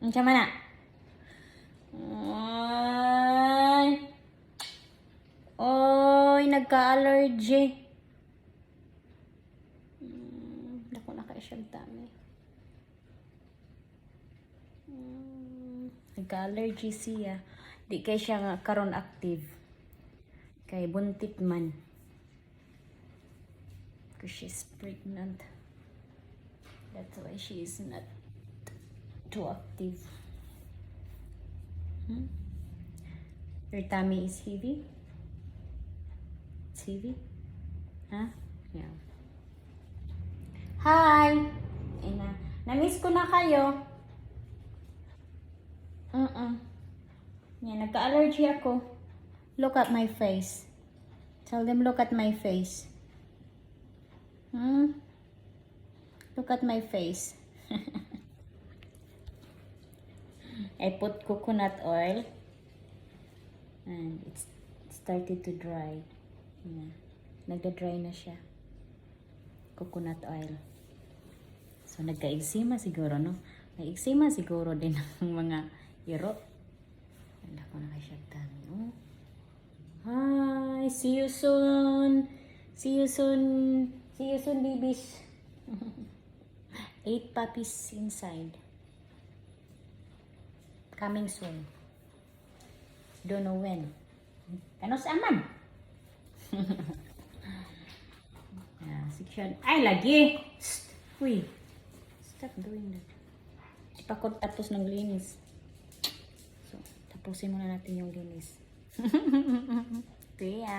Ang sama na. Ay. Oy, nagka-allergy. Hmm, Dako na kayo siyang dami. Hmm, Nagka-allergy siya. Di kay siya nga karon active. Kay buntit man. Because she's pregnant. That's why she is not too active. Hmm? Your tummy is heavy? It's heavy? Huh? Yeah. Hi! Ay na. Na-miss ko na kayo. Mm-mm. Yan, nagka-allergy ako. Look at my face. Tell them look at my face. Hmm? Look at my face. I put coconut oil and it's it started to dry. Yeah. Nagda-dry na siya. Coconut oil. So nagka-eczema siguro, no? May eczema siguro din ang mga iro. Wala ko na dami, oh. Hi! See you soon! See you soon! See you soon, babies! Eight puppies inside. Coming soon. Don't know when. Ano sa aman? ah, section. Ay, lagi! Shh! Uy! Stop doing that. Ipakot tapos ng linis. So, tapusin muna natin yung linis. Yan.